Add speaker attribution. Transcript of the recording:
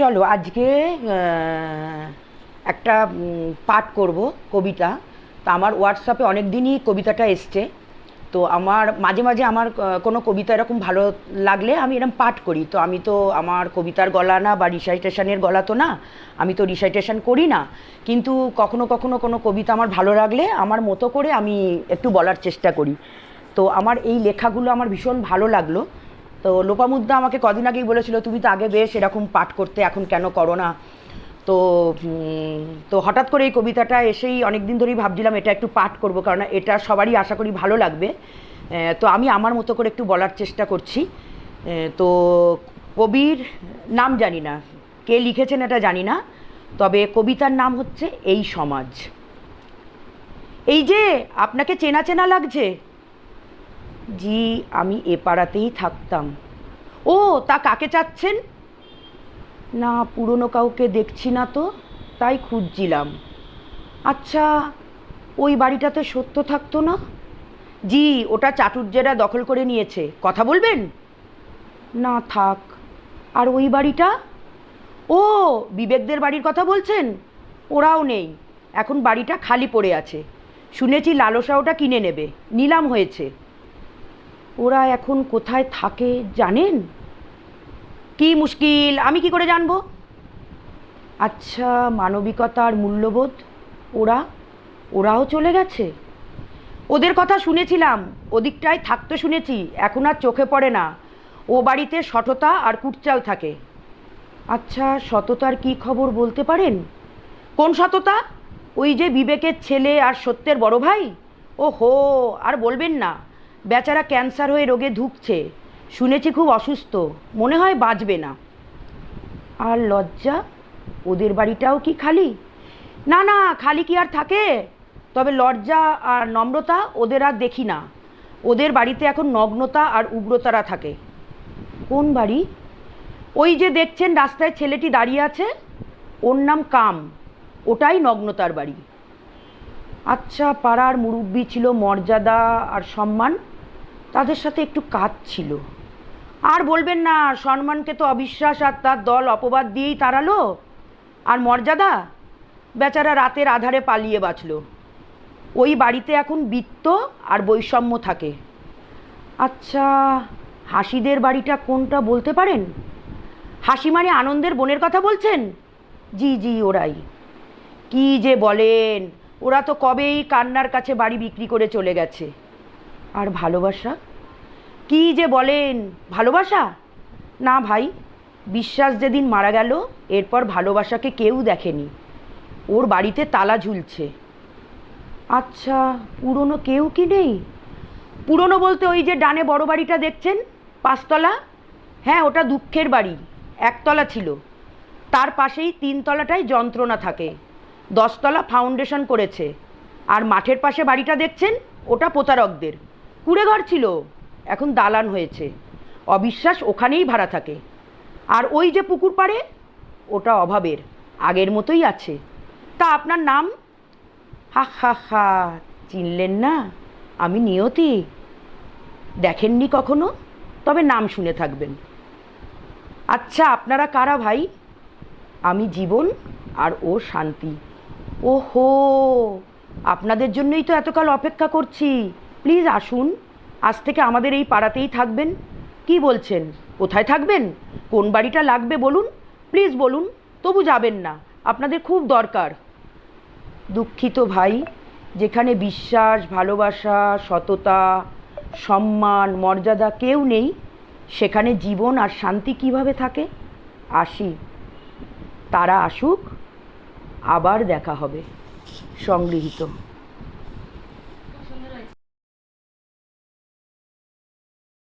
Speaker 1: চলো, আজকে একটা পাঠ করব কবিতা। তা আমার হোয়াটসঅ্যাপে অনেক দিনই কবিতাটা এসছে। তো আমার, মাঝে মাঝে আমার কোনো কবিতা এরকম ভালো লাগলে আমি এরকম পাঠ করি। তো আমি তো, আমার কবিতার গলা না বা রিসাইটেশনের গলা তো না, আমি তো রিসাইটেশন করি না। কিন্তু কখনো কখনো কোনো কবিতা আমার ভালো লাগলে আমার মতো করে আমি একটু বলার চেষ্টা করি। তো আমার এই লেখাগুলো আমার ভীষণ ভালো লাগল। তো লোপামুদ্রা আমাকে কদিন আগেই বলেছিল, তুমি তো আগে বেশ এরকম পাঠ করতে, এখন কেন করো না? তো তো হঠাৎ করে এই কবিতাটা এসেই অনেক দিন ধরেই ভাবছিলাম এটা একটু পাঠ করব, কারণ এটা সবারই আশা করি ভালো লাগবে। তো আমি আমার মতো করে একটু বলার চেষ্টা করছি। তো কবির নাম জানি না, কে লিখেছেন এটা জানি না, তবে কবিতার নাম হচ্ছে এই সমাজ। এই যে, আপনাকে চেনা চেনা লাগছে জি, আমি এ পাড়াতেই থাকতাম। ও, তা কাকে চাচ্ছেন? না, পুরনো কাউকে দেখছি না তো, তাই খুঁজছিলাম। আচ্ছা ওই বাড়িটাতে সত্য থাকতো না? জি, ওটা চাটুর্যেরা দখল করে নিয়েছে। কথা বলবেন? না, থাক। আর ওই বাড়িটা? ও, বিবেকদের বাড়ির কথা বলছেন? ওরাও নেই। এখন বাড়িটা খালি পড়ে আছে। শুনেছি লালসা ওটা কিনে নেবে। নিলাম হয়েছে। ওরা এখন কোথায় থাকে জানেন? কি মুশকিল? আমি কি করে জানব? আচ্ছা মানবিকতার মূল্যবোধ? ওরা? ওরাও চলে গেছে? ওদের কথা শুনেছিলাম, ওদিকটায় থাকতে শুনেছি, এখন আর চোখে পড়ে না। ও বাড়িতে সততা আর কুটচাল থাকে। আচ্ছা সততার কি খবর বলতে পারেন? কোন সততা? ওই যে বিবেকের ছেলে আর সত্যের বড় ভাই? ও হো আর বলবেন না। বেচারা ক্যান্সার হয়ে রোগে ধুকছে। শুনেছি খুব অসুস্থ। মনে হয় বাঁচবে না। আর লজ্জা? ওদের বাড়িটাও কি খালি? না না, খালি কি আর থাকে? তবে লজ্জা আর নম্রতা ওদের আর দেখি না। ওদের বাড়িতে এখন নগ্নতা আর উগ্রতারা থাকে। কোন বাড়ি? ওই যে দেখছেন রাস্তায় ছেলেটি দাঁড়িয়ে আছে? ওর নাম কাম। ওটাই নগ্নতার বাড়ি। আচ্ছা পাড়ার মুরব্বি ছিল মর্যাদা আর সম্মান। তাদের সাথে একটু কাজ ছিল। আর বলবেন না সম্মানকে তো অবিশ্বাস আর তার দল অপবাদ দিয়েই তাড়ালো। আর মর্যাদা? বেচারা রাতের আধারে পালিয়ে বাঁচল। ওই বাড়িতে এখন বৃত্ত আর বৈষম্য থাকে। আচ্ছা হাসিদের বাড়িটা কোনটা বলতে পারেন? হাসি মানে আনন্দের বোনের কথা বলছেন? জি জি, ওরাই। কি যে বলেন, ওরা তো কবেই কান্নার কাছে বাড়ি বিক্রি করে চলে গেছে। আর ভালোবাসা? কি যে বলেন, ভালোবাসা? না ভাই, বিশ্বাস যেদিন মারা গেল, এরপর ভালোবাসাকে কেউ দেখেনি। ওর বাড়িতে তালা ঝুলছে। আচ্ছা পুরনো কেউ কি নেই? পুরনো বলতে ওই যে ডানে বড় বাড়িটা দেখছেন, পাঁচতলা? হ্যাঁ ওটা দুঃখের বাড়ি, একতলা ছিল। তার পাশেই তিনতলাটায় যন্ত্রণা থাকে। দশতলা ফাউন্ডেশন করেছে। আর মাঠের পাশে বাড়িটা দেখছেন, ওটা প্রতারকদের। কুড়ে ঘর ছিল, এখন দালান হয়েছে। অবিশ্বাস ওখানেই ভাড়া থাকে। আর ওই যে পুকুর পাড়ে, ওটা অভাবের, আগের মতোই আছে। তা আপনার নাম? হা হা হা, চিনলেন না? আমি নিয়তি। দেখেননি কখনো? তবে নাম শুনে থাকবেন। আচ্ছা আপনারা কারা ভাই? আমি জীবন আর ও শান্তি। ও হো আপনাদের জন্যই তো এতকাল অপেক্ষা করছি। প্লিজ আসুন, আজ থেকে আমাদের এই পাড়াতেই থাকবেন। কি বলছেন? কোথায় থাকবেন? কোন বাড়িটা লাগবে বলুন? প্লিজ বলুন, তবু যাবেন না, আপনাদের খুব দরকার। দুঃখিত ভাই, যেখানে বিশ্বাস, ভালোবাসা, সততা, সম্মান, মর্যাদা কেউ নেই, সেখানে জীবন আর শান্তি কীভাবে থাকে? আসি। তারা আসুক, আবার দেখা হবে। সংগৃহীত।